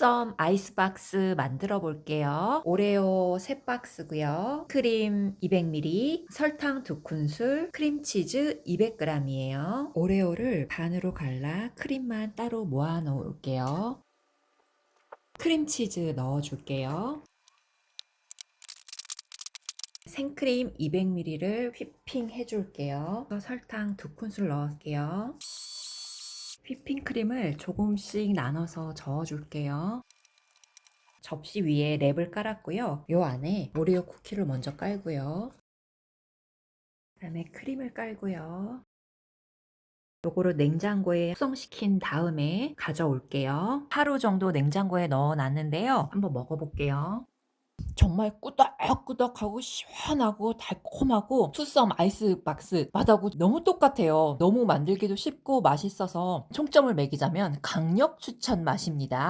투썸 아이스박스 만들어 볼게요. 오레오 3박스고요. 크림 200ml, 설탕 2큰술, 크림치즈 200g이에요. 오레오를 반으로 갈라 크림만 따로 모아 놓을게요. 크림치즈 넣어 줄게요. 생크림 200ml를 휘핑 해줄게요. 설탕 2큰술 넣을게요. 휘핑크림을 조금씩 나눠서 저어줄게요. 접시 위에 랩을 깔았고요. 요 안에 오레오 쿠키를 먼저 깔고요. 그 다음에 크림을 깔고요. 요거를 냉장고에 숙성시킨 다음에 가져올게요. 하루 정도 냉장고에 넣어놨는데요. 한번 먹어볼게요. 정말 꾸덕꾸덕하고 시원하고 달콤하고 투썸 아이스박스 맛하고 너무 똑같아요. 너무 만들기도 쉽고 맛있어서 총점을 매기자면 강력 추천 맛입니다.